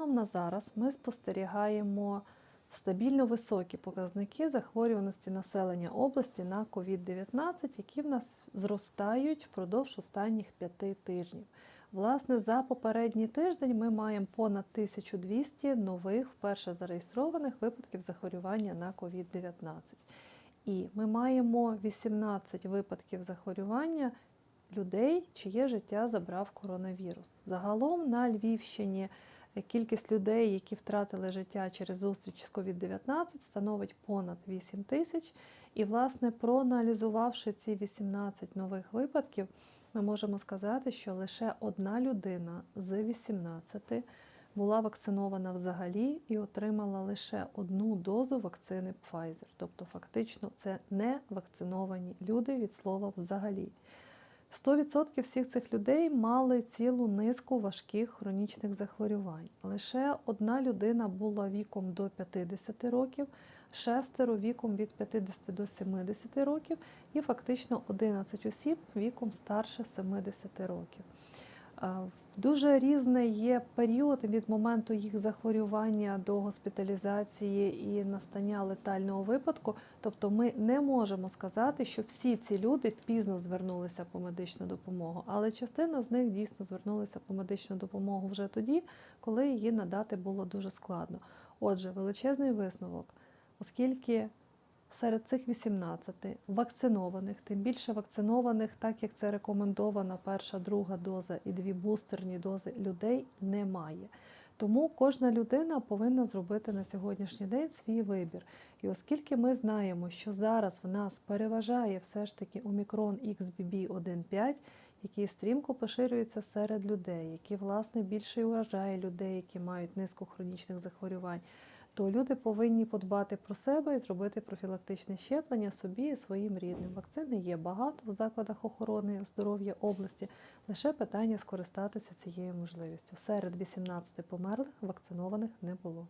Станом на зараз ми спостерігаємо стабільно високі показники захворюваності населення області на COVID-19, які в нас зростають впродовж останніх п'яти тижнів. Власне, за попередній тиждень ми маємо понад 1200 нових вперше зареєстрованих випадків захворювання на COVID-19. І ми маємо 18 випадків захворювання людей, чиє життя забрав коронавірус. Загалом на Львівщині кількість людей, які втратили життя через зустріч з COVID-19, становить понад 8 тисяч. І, власне, проаналізувавши ці 18 нових випадків, ми можемо сказати, що лише одна людина з 18 була вакцинована взагалі і отримала лише одну дозу вакцини Pfizer. Тобто, фактично, це не вакциновані люди від слова взагалі. 100% всіх цих людей мали цілу низку важких хронічних захворювань. Лише одна людина була віком до 50 років, шестеро віком від 50 до 70 років, і фактично 11 осіб віком старше 70 років. Дуже різний є період від моменту їх захворювання до госпіталізації і настання летального випадку. Тобто ми не можемо сказати, що всі ці люди пізно звернулися по медичну допомогу, але частина з них дійсно звернулися по медичну допомогу вже тоді, коли її надати було дуже складно. Отже, величезний висновок, оскільки серед цих 18 вакцинованих, тим більше вакцинованих, так як це рекомендована перша, друга доза і дві бустерні дози людей немає. Тому кожна людина повинна зробити на сьогоднішній день свій вибір. І оскільки ми знаємо, що зараз в нас переважає все ж таки омікрон XBB1.5, який стрімко поширюється серед людей, який, власне, більше вражає людей, які мають низку хронічних захворювань то люди повинні подбати про себе і зробити профілактичне щеплення собі і своїм рідним. Вакцини є багато в закладах охорони здоров'я області. Лише питання скористатися цією можливістю. Серед 18 померлих вакцинованих не було.